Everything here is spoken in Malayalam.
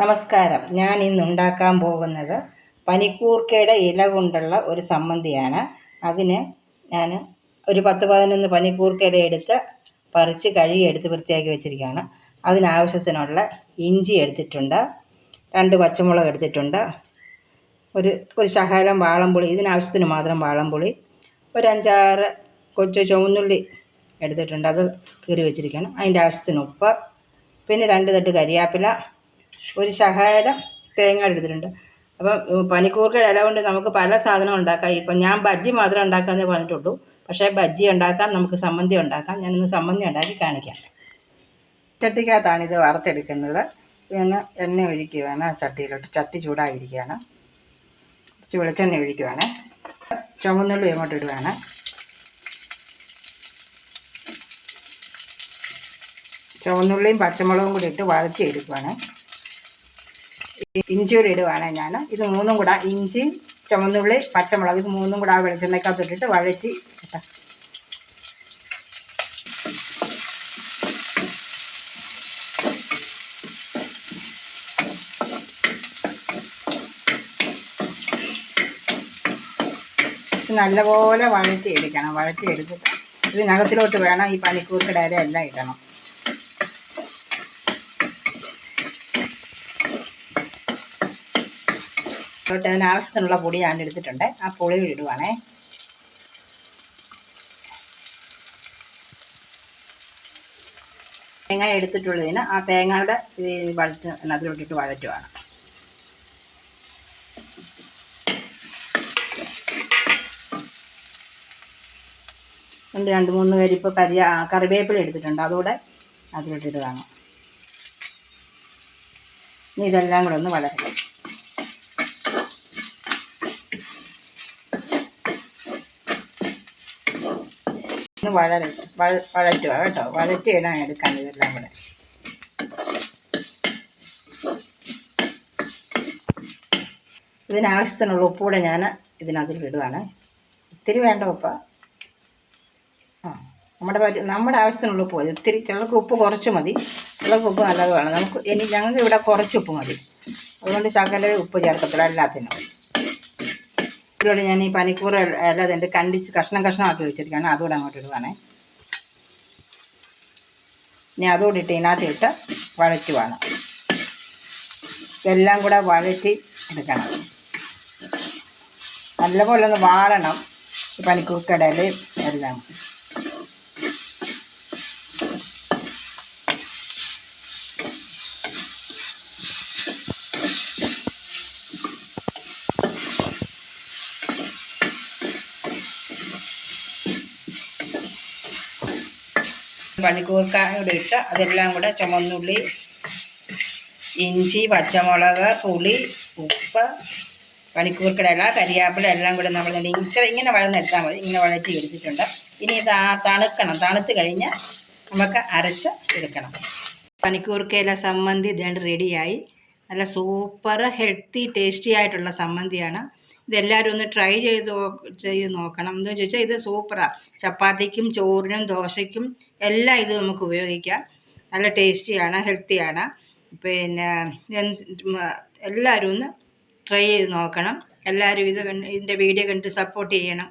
നമസ്കാരം. ഞാൻ ഇന്ന് ഉണ്ടാക്കാൻ പോകുന്നത് പനിക്കൂർക്കയുടെ ഇല കൊണ്ടുള്ള ഒരു സമ്മന്തിയാണ് അതിന് ഞാൻ ഒരു പത്ത് പതിനൊന്ന് പനിക്കൂർക്കയില എടുത്ത് പറിച്ച് കഴുകി എടുത്ത് വൃത്തിയാക്കി വെച്ചിരിക്കുകയാണ്. അതിനാവശ്യത്തിനുള്ള ഇഞ്ചി എടുത്തിട്ടുണ്ട്. രണ്ട് പച്ചമുളക് എടുത്തിട്ടുണ്ട്. ഒരു ഒരു ശകലം വാളംപുളി ഇതിനാവശ്യത്തിന് മാത്രം വാളംപുളി. ഒരു അഞ്ചാറ് കൊച്ചു ചുവന്നുള്ളി എടുത്തിട്ടുണ്ട്. അത് കീറി വെച്ചിരിക്കുകയാണ്. അതിന്റെ ആവശ്യത്തിന് ഉപ്പ്. പിന്നെ രണ്ട് തട്ട് കരിയാപ്പില. ഒരു ശകലം തേങ്ങ എടുത്തിട്ടുണ്ട്. അപ്പം പനിക്കൂർക്കയുടെ ഇല കൊണ്ട് നമുക്ക് പല സാധനം ഉണ്ടാക്കാം. ഇപ്പം ഞാൻ ബജ്ജി മാത്രം ഉണ്ടാക്കാമെന്നേ പറഞ്ഞിട്ടുള്ളൂ. പക്ഷേ ബജ്ജി ഉണ്ടാക്കാം നമുക്ക് സമ്മന്തി ഉണ്ടാക്കാം. ഞാനിന്ന് സമ്മന്തി ഉണ്ടാക്കി കാണിക്കാം. ചട്ടിക്കകത്താണ് ഇത് വറുത്തെടുക്കുന്നത്. പിന്നെ എണ്ണ ഒഴിക്കുകയാണ് ചട്ടിയിലോട്ട്. ചട്ടി ചൂടായിരിക്കുകയാണ്. കുറച്ച് വെളിച്ചെണ്ണ ഒഴിക്കുകയാണ് ചുമന്നുള്ളി ഇങ്ങോട്ട് ഇടുകയാണ് ചുവന്നുള്ളിയും പച്ചമുളകും കൂടി ഇട്ട് വഴറ്റി എടുക്കുവാണ് ഇഞ്ചി കൂടി ഇടുവാണ് ഞാൻ ഇത് മൂന്നും കൂടെ ഇഞ്ചി ചുമന്നുള്ളി പച്ചമുളക് ഇത് മൂന്നും കൂടെ ആ വെളിച്ചെണ്ണയ്ക്കകത്ത് ഇട്ടിട്ട് വഴറ്റി കേട്ടോ നല്ലപോലെ വഴറ്റി എടുക്കണം വഴറ്റി എടുത്തിട്ട് ഇതിനകത്തിലോട്ട് വേണം ഈ പനിക്കൂർക്കയുടെ ഇല എല്ലാം ഇടണം. അതിലോട്ട് അതിനാവശ്യത്തിനുള്ള പൊടി ഞാൻ എടുത്തിട്ടുണ്ട്. ആ പൊടി ഇടുവാണേ. തേങ്ങ എടുത്തിട്ടുള്ളതിന് ആ തേങ്ങയുടെ വഴറ്റ് അതിലോട്ടിട്ട് വഴറ്റുവാണ്. രണ്ട് രണ്ട് മൂന്ന് കരിപ്പ് കരി കറിവേപ്പില എടുത്തിട്ടുണ്ട്. അതുകൂടെ അതിലോട്ടിട്ട് കാണാം ഇനി ഇതെല്ലാം കൂടെ ഒന്ന് വളരണം ഒന്ന് വഴര വഴ- വഴറ്റുക കേട്ടോ. വഴറ്റി ഇടാൻ എടുക്കാൻ ഇതെല്ലാം കൂടെ. ഇതിനാവശ്യത്തിനുള്ള ഉപ്പൂടെ ഞാൻ ഇതിനകത്തിൽ ഇടുവാണ്. ഇത്തിരി വേണ്ട ഉപ്പ. നമ്മുടെ പറ്റി നമ്മുടെ ആവശ്യത്തിനുള്ള ഉപ്പ് മതി. ഒത്തിരി ചിലർക്ക് ഉപ്പ് കുറച്ച് മതി. ചിലർക്ക് ഉപ്പ് നല്ലത് വേണം. നമുക്ക് ഇനി ഞങ്ങൾക്ക് ഇവിടെ കുറച്ച് ഉപ്പ് മതി. അതുകൊണ്ട് ശകലേ ഉപ്പ് ചേർക്കത്തില്ല. എല്ലാത്തിനും. ഇതിലൂടെ ഞാൻ ഈ പനിക്കൂറ അല്ലാതെ എന്റെ കണ്ടിച്ച് കഷ്ണം കഷ്ണമാക്കി വെച്ചിരിക്കുകയാണ്. അതുകൂടെ അങ്ങോട്ട് ഇടുവാണേ. ഇനി അതുകൂടി ഇട്ട് ഇതിനകത്ത് ഇട്ട് വഴറ്റുവാണ് ഇതെല്ലാം കൂടെ വഴറ്റി എടുക്കണം. നല്ലപോലെ ഒന്ന് പനിക്കൂർക്കിടയിൽ പനിക്കൂർക്കടയിൽ എല്ലാം. പനിക്കൂർക്ക കൂടെ ഇട്ട് അതെല്ലാം കൂടെ ചുമന്നുള്ളി ഇഞ്ചി പച്ചമുളക് പുളി ഉപ്പ് പനിക്കൂർക്കയുടെ ഇല കരിയാപ്പില എല്ലാം കൂടെ നമ്മൾ ഇങ്ങനെ ഇങ്ങനെ വഴന്നെടുത്താൽ മതി. ഇങ്ങനെ വഴറ്റി എടുത്തിട്ടുണ്ട്. ഇനി ഇത് ആ തണുക്കണം. തണുത്ത് കഴിഞ്ഞാൽ നമുക്ക് അരച്ച് എടുക്കണം. പനിക്കൂർക്കയില സമ്മന്തി ഇതേണ്ട റെഡിയായി നല്ല സൂപ്പർ ഹെൽത്തി ടേസ്റ്റി ആയിട്ടുള്ള സമ്മന്തിയാണ് ഇതെല്ലാവരും ഒന്ന് ട്രൈ ചെയ്ത് ചെയ്ത് നോക്കണം. എന്ന് ചോദിച്ചാൽ ഇത് സൂപ്പറാണ് ചപ്പാത്തിക്കും ചോറിനും ദോശയ്ക്കും എല്ലാം ഇത് നമുക്ക് ഉപയോഗിക്കാം. നല്ല ടേസ്റ്റിയാണ് ഹെൽത്തിയാണ് പിന്നെ എല്ലാവരും ഒന്ന് ട്രൈ ചെയ്ത് നോക്കണം. എല്ലാവരും ഇത് ഇതിന്റെ വീഡിയോ കണ്ട് സപ്പോർട്ട് ചെയ്യണം.